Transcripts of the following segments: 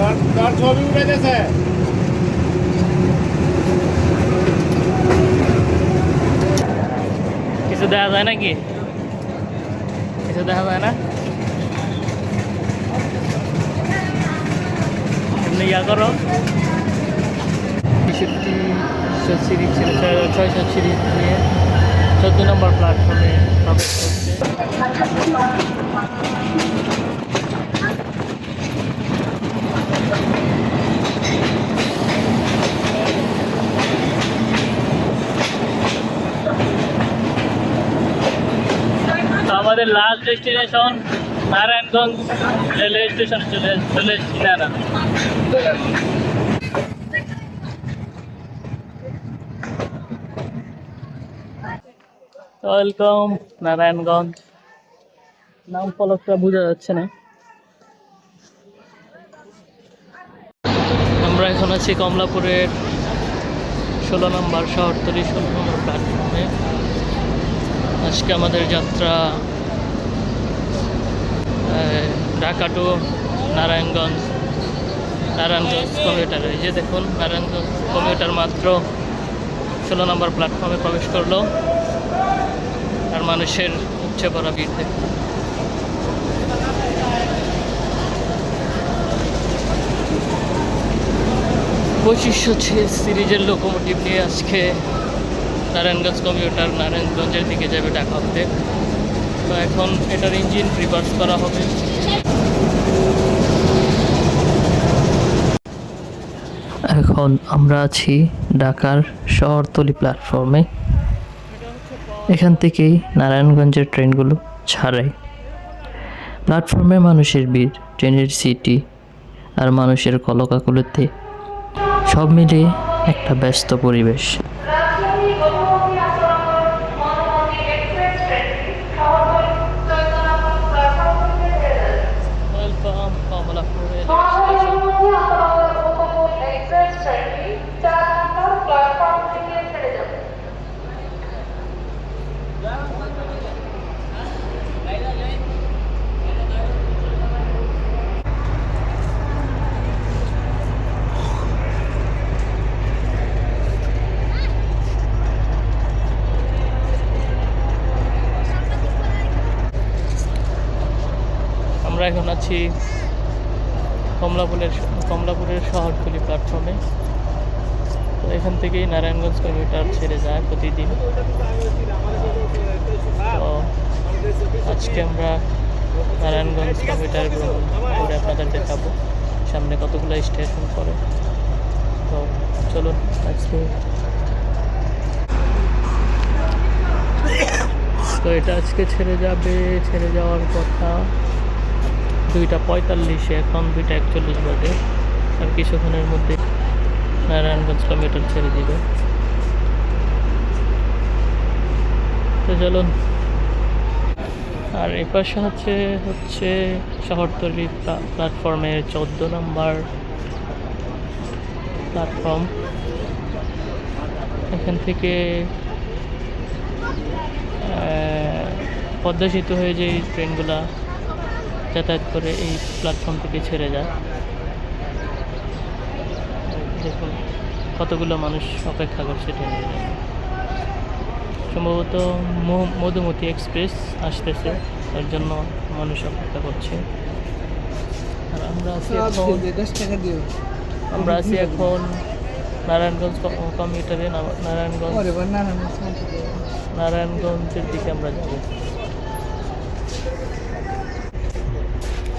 তোর তোর ছবি উঠে গেছে কিছু দেখা যায় নাকি কিছু দেখা যায় না এমনি ইয়া করো তেষট্টি সিঁড়ি ছিল ছয় সাত সিঁড়ি নিয়ে চোদ্দ নম্বর প্ল্যাটফর্মে প্রবেশ করছে আমাদের লাস্ট ডেস্টিনেশন নারায়ণগঞ্জ রেলওয়ে স্টেশনে চলে চলে এসেছি ওয়েলকাম নারায়ণগঞ্জ। নাম ফলকটা বোঝা যাচ্ছে না। আমরা এখন আছি কমলাপুরের ষোলো নম্বর শহরতলি ষোলো নম্বর প্ল্যাটফর্মে আজকে আমাদের যাত্রা ঢাকা টু নারায়ণগঞ্জ নারায়ণগঞ্জ কমিউটার এই যে দেখুন, নারায়ণগঞ্জ কমিউটার মাত্র ষোলো নম্বর প্ল্যাটফর্মে প্রবেশ করল। আর মানুষের উপচে পড়া ভিড় দেখুন। পঁচিশশো সিরিজের লোকোমোটিভ নিয়ে আজকে নারায়ণগঞ্জ কমিউটার নারায়ণগঞ্জের দিকে যাবে ঢাকা হতে তো এখন এটার ইঞ্জিন রিভার্স করা হবে। এখন আমরা আছি ঢাকার শহরতলি প্ল্যাটফর্মে এখান থেকেই নারায়ণগঞ্জের ট্রেনগুলো ছাড়ায় প্ল্যাটফর্মে মানুষের ভিড়, ট্রেনের সিটি আর মানুষের কলকাকুলিতে। সব মিলিয়ে একটা ব্যস্ত পরিবেশ ওয়েলকাম কমলাপুরে আমরা এখন আছি কমলাপুরের কমলাপুরের শহরতলি প্ল্যাটফর্মে তো এখান থেকেই নারায়ণগঞ্জ কমিউটার ছেড়ে যায় প্রতিদিন। তো আজকে আমরা নারায়ণগঞ্জ কমিউটার ভ্রমণ করে আপনাদের দেখাবো। সামনে কতগুলো স্টেশন পড়ে। তো চলুন আজকে তো এটা আজকে ছেড়ে যাবে, ছেড়ে যাওয়ার কথা। দুইটা পঁয়তাল্লিশে, এখন দুইটা একচল্লিশ বাজে। আর কিছুক্ষণের মধ্যে নারায়ণগঞ্জ কমিউটার ছেড়ে দিবে। তো চলুন। আর এই পাশে হচ্ছে হচ্ছে শহরতলি প্লা- প্ল্যাটফর্মের চোদ্দ নম্বর প্ল্যাটফর্ম এখান থেকে পদ্মা সেতু হয়ে যে ট্রেনগুলা যাতায়াত করে এই প্ল্যাটফর্ম থেকে ছেড়ে যায়। দেখুন কতগুলো মানুষ অপেক্ষা করছে ট্রেনের জন্য সম্ভবত মধুমতি এক্সপ্রেস আসতেছে তার জন্য মানুষ অপেক্ষা করছে। আর আমরা আছি এখন আমরা আছি এখন নারায়ণগঞ্জ কমিউটারে নারায়ণগঞ্জ নারায়ণগঞ্জের দিকে আমরা যাব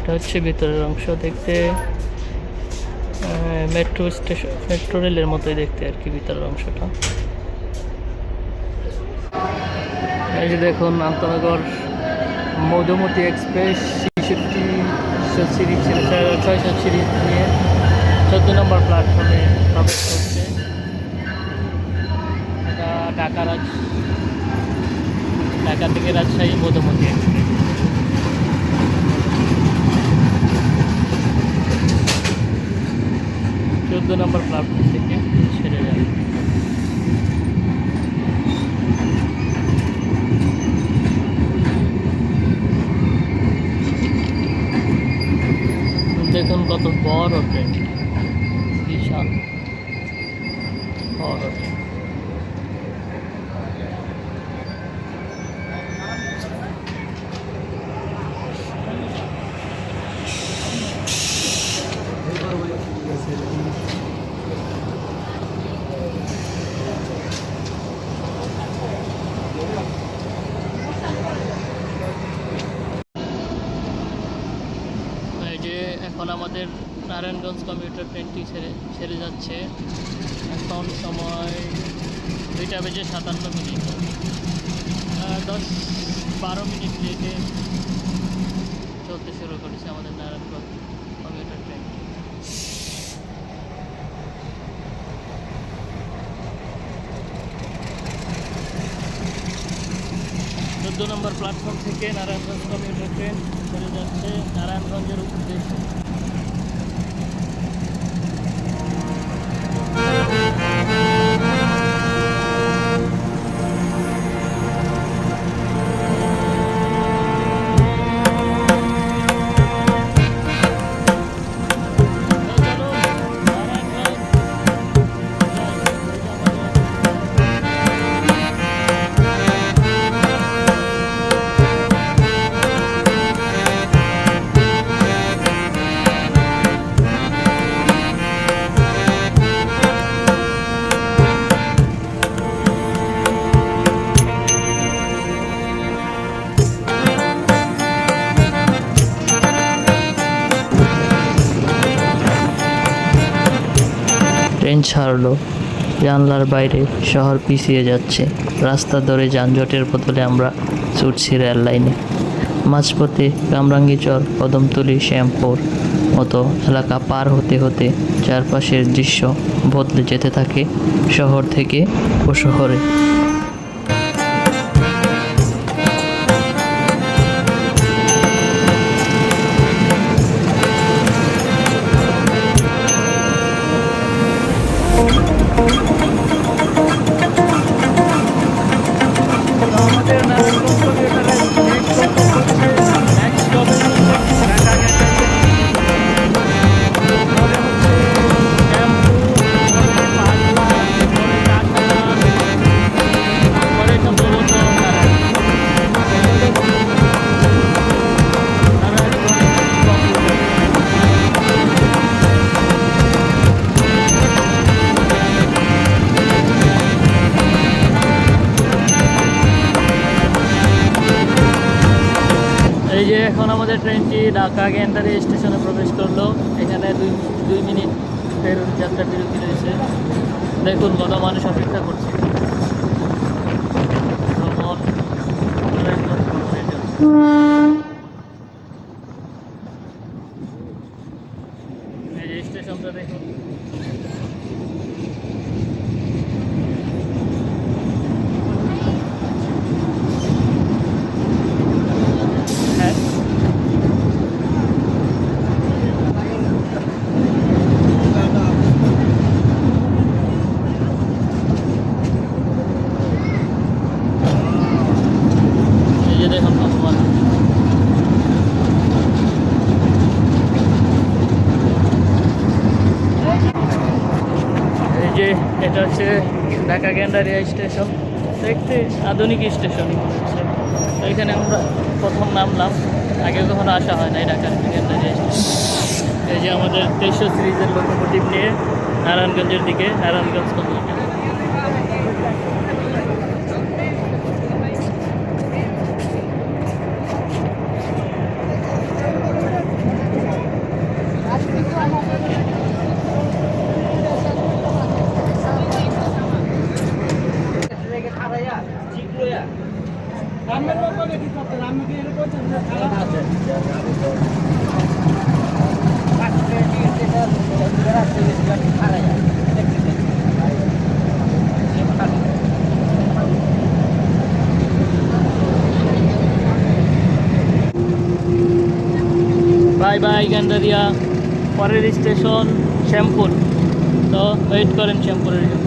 এটা হচ্ছে ভিতরের অংশ দেখতে। মেট্রো স্টেশন মেট্রো রেলের মতোই দেখতে আর কি ভিতরের অংশটা। এই যে দেখুন আন্তনগর মধুমতি এক্সপ্রেস, ছেষট্টি সিঁড়ি ছিল ছয় সাত সিঁড়ি নিয়ে চোদ্দ নম্বর প্ল্যাটফর্মে প্রবেশ করছে। এটা ঢাকা রাজ ঢাকা থেকে রাজশাহী মধুমতি এক্সপ্রেস। চোদ্দ নম্বর প্ল্যাটফর্ম থেকে ছেড়ে যাবে। দেখুন কত বড় ট্রেন বিশাল। বড় ট্রেন এই যে এখন আমাদের নারায়ণগঞ্জ কম্পিউটার ট্রেনটি ছেড়ে ছেড়ে যাচ্ছে। এখন সময় দুইটা বেজে সাতান্ন মিনিট। দশ বারো মিনিট লেটে চলতে শুরু করেছে আমাদের নারায়ণগঞ্জ কম্পিউটার ট্রেনটি চোদ্দ নম্বর প্ল্যাটফর্ম থেকে নারায়ণগঞ্জ কমিউটার ট্রেন চলে যাচ্ছে নারায়ণগঞ্জের উদ্দেশ্যে। ছাড়লো। জানলার বাইরে শহর পিছিয়ে যাচ্ছে। রাস্তা ধরে যানজটের বদলে আমরা ছুটছি রেল লাইনে। মাঝপথে কামরাঙ্গিচর কদমতলি, শ্যামপুর মতো এলাকা পার হতে হতে চারপাশের দৃশ্য বদলে যেতে থাকে শহর থেকে উপশহরে এই যে এখন আমাদের ট্রেনটি ঢাকা গ্যান্ডারি স্টেশনে প্রবেশ করল। এখানে দুই দুই মিনিট ফের যাত্রা বিরতি রয়েছে। দেখুন, কত মানুষ অপেক্ষা করছে। ভ্রমণ নারায়ণগঞ্জ ভ্রমণের জন্য। এই যে স্টেশনটা দেখুন হ্যাঁ এই যে দেখুন ভগবান এই যে এটা হচ্ছে ঢাকা গ্যান্ডারিয়া স্টেশন। দেখতে আধুনিক স্টেশনই হচ্ছে। তো এখানে আমরা প্রথম নামলাম। আগে কখনো আসা হয় নাই ঢাকা গ্যান্ডারিয়া স্টেশন। এই যে আমাদের তেইশশো সিরিজের লোকোমোটিভ নিয়ে নারায়ণগঞ্জের দিকে, নারায়ণগঞ্জ বাই গান্ডারিয়া পরের স্টেশন শ্যামপুর। তো ওয়েট করেন শ্যামপুরের জন্য।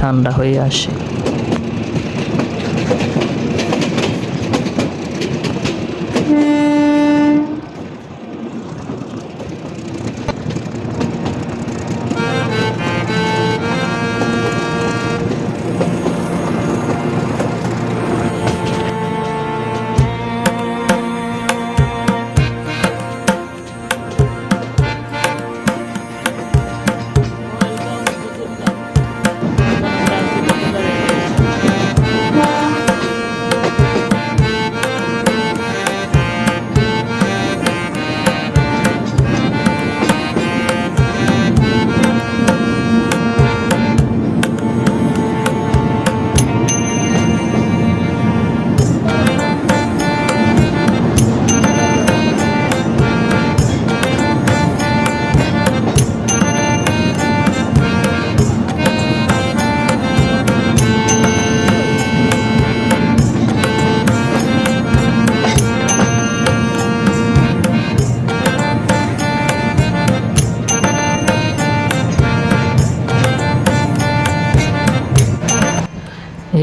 ঠান্ডা হয়ে আসে।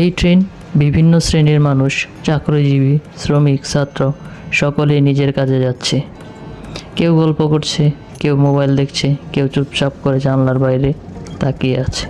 এই ট্রেন বিভিন্ন শ্রেণির মানুষ, চাকরিজীবী, শ্রমিক, ছাত্র, সকলেই নিজের কাজে যাচ্ছে। কেউ গল্প করছে, কেউ মোবাইল দেখছে, কেউ চুপচাপ করে জানলার বাইরে তাকিয়ে আছে।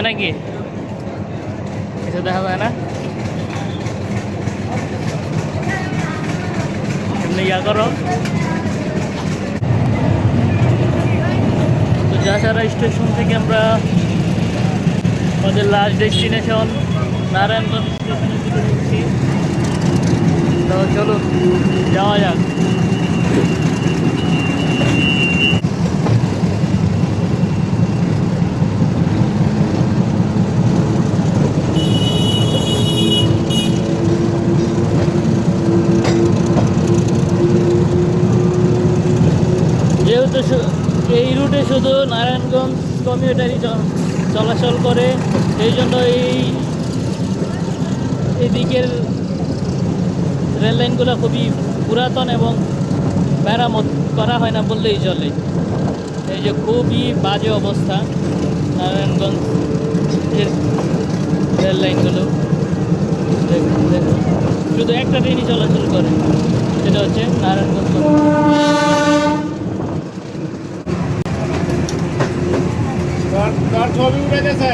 যায় নাকি? কিছু দেখা যায় না? এমনি ইয়া করো। তো যাচারা স্টেশন থেকে আমরা আমাদের লাস্ট ডেস্টিনেশন নারায়ণগঞ্জ স্টেশনে চলে যাচ্ছি তো চলো যাওয়া যাক। শুধু নারায়ণগঞ্জ কমিউটারই চ- চলাচল করে, সেই জন্য এই এদিকের রেল লাইনগুলো খুবই পুরাতন এবং মেরামত করা হয় না বললেই চলে। এই যে খুবই বাজে অবস্থা নারায়ণগঞ্জ এর রেল লাইনগুলো। দেখুন দেখুন শুধু একটা ট্রেনই চলাচল করে, সেটা হচ্ছে নারায়ণগঞ্জ কমিউটার। তোর তোর ছবি উঠে গেছে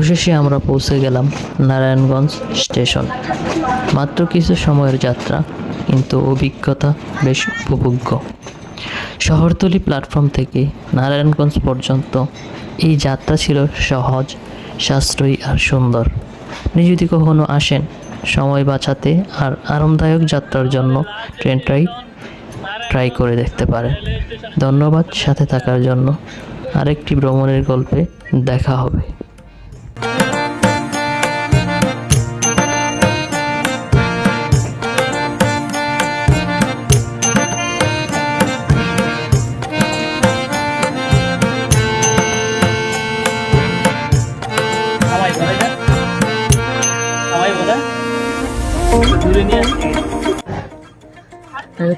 অবশেষে আমরা পৌঁছে গেলাম নারায়ণগঞ্জ স্টেশন। মাত্র কিছু সময়ের যাত্রা, কিন্তু অভিজ্ঞতা বেশ উপভোগ্য। শহরতলি প্ল্যাটফর্ম থেকে নারায়ণগঞ্জ পর্যন্ত এই যাত্রা ছিল সহজ, সাশ্রয়ী আর সুন্দর। আপনি যদি কখনো আসেন, সময় বাঁচাতে আর আরামদায়ক যাত্রার জন্য ট্রেনটাই ট্রাই করে দেখতে পারেন। ধন্যবাদ সাথে থাকার জন্য। আরেকটি ভ্রমণের গল্পে দেখা হবে।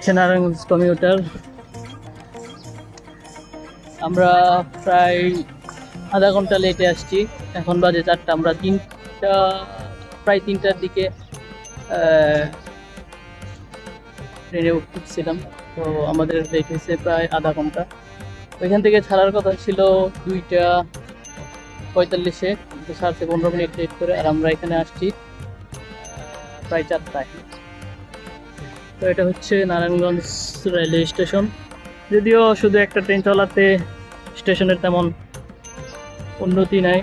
হচ্ছে নারায়ণগঞ্জ কমিউটার আমরা প্রায় আধা ঘণ্টা লেটে আসছি। এখন বাজে চারটা, আমরা তিনটা, প্রায় তিনটার দিকে ট্রেনে উঠছিলাম। তো আমাদের লেট হয়েছে প্রায় আধা ঘণ্টা। ওইখান থেকে ছাড়ার কথা ছিল দুইটা পঁয়তাল্লিশে। ছাড়ছে পনেরো মিনিট লেট করে আর আমরা এখানে আসছি প্রায় চারটায়। তো এটা হচ্ছে নারায়ণগঞ্জ রেলওয়ে স্টেশন যদিও শুধু একটা ট্রেন চলাতে স্টেশনের তেমন উন্নতি নাই।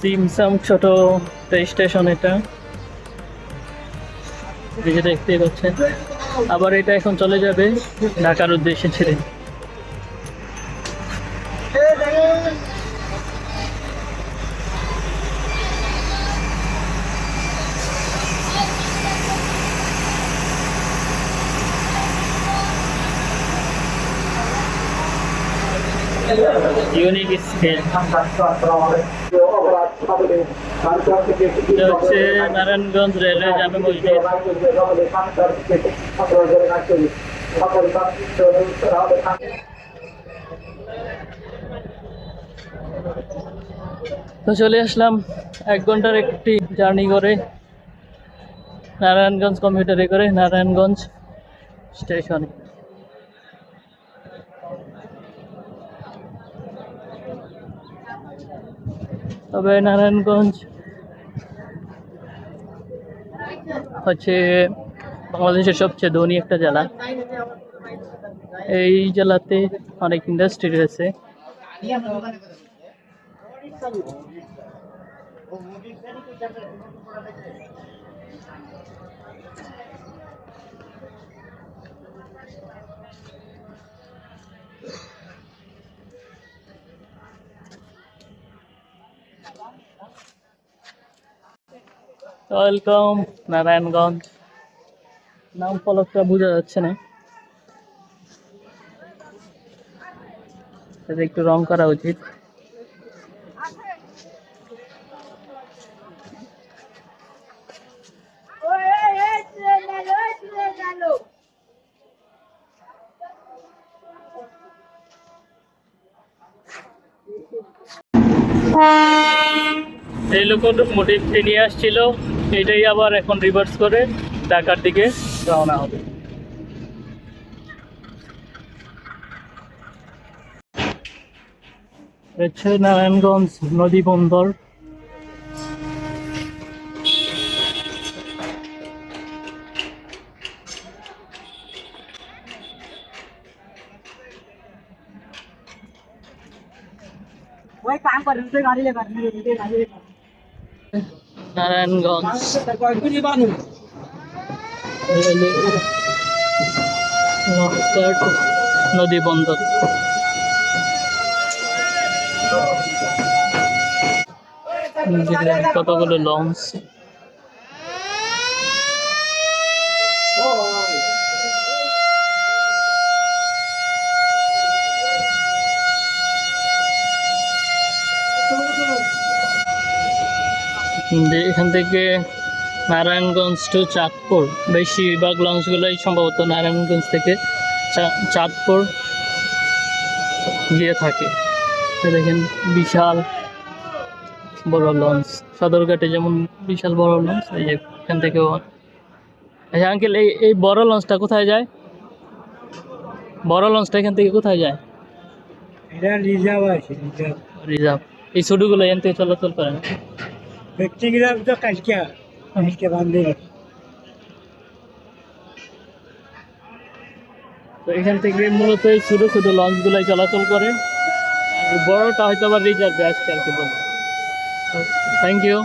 সিমসাম ছোট স্টেশন এটা। দেখতে পাচ্ছেন। আবার এটা এখন চলে যাবে ঢাকার উদ্দেশ্যে ছেড়ে। ইউনিক স্কেল হচ্ছে নারায়ণগঞ্জ রেলওয়ে জামে মসজিদ। তো চলে আসলাম এক ঘণ্টার একটি জার্নি করে নারায়ণগঞ্জ কম্পিউটারে করে, নারায়ণগঞ্জ স্টেশনে। তবে নারায়ণগঞ্জ হচ্ছে বাংলাদেশের সবচেয়ে ধনী একটা জেলা। এই জেলাতে অনেক ইন্ডাস্ট্রি রয়েছে। ওয়েলকাম নারায়ণগঞ্জ। নাম ফলকটা বোঝা যাচ্ছে না। এটা একটু রং করা উচিত। কোন মোটিভটি নিয়ে আসছিল এটাই আবার এখন রিভার্স করে ঢাকার দিকে রওনা হবে। হচ্ছে নারায়ণগঞ্জ নদী বন্দর। ওই কাম করে গাড়ি গাড়ি নারায়ণগঞ্জ। নদী বন্দর। কতগুলো লঞ্চ? এখান থেকে নারায়ণগঞ্জ টু চাঁদপুর। বেশিরভাগ লঞ্চগুলোই সম্ভবত নারায়ণগঞ্জ থেকে চাঁদপুর গিয়ে থাকে। দেখেন বিশাল বড় লঞ্চ সদরঘাটে যেমন বিশাল বড় লঞ্চ এই যে এখান থেকেও আচ্ছা আঙ্কেল এই এই বড় লঞ্চটা কোথায় যায়? বড় লঞ্চটা এখান থেকে কোথায় যায়? এটা রিজার্ভ আছে রিজার্ভ। রিজার্ভ। এই ছোটোগুলো এখান থেকে চলাচল করে না। ব্যক্তিগত তো কালকে কাজকে বান্ধে। তো এখান থেকে মূলত এই ছোটো ছোটো লঞ্চগুলাই চলাচল করে। আর বড়টা হয়তো আবার রিজার্ভে আসছে আর কি বলব থ্যাংক ইউ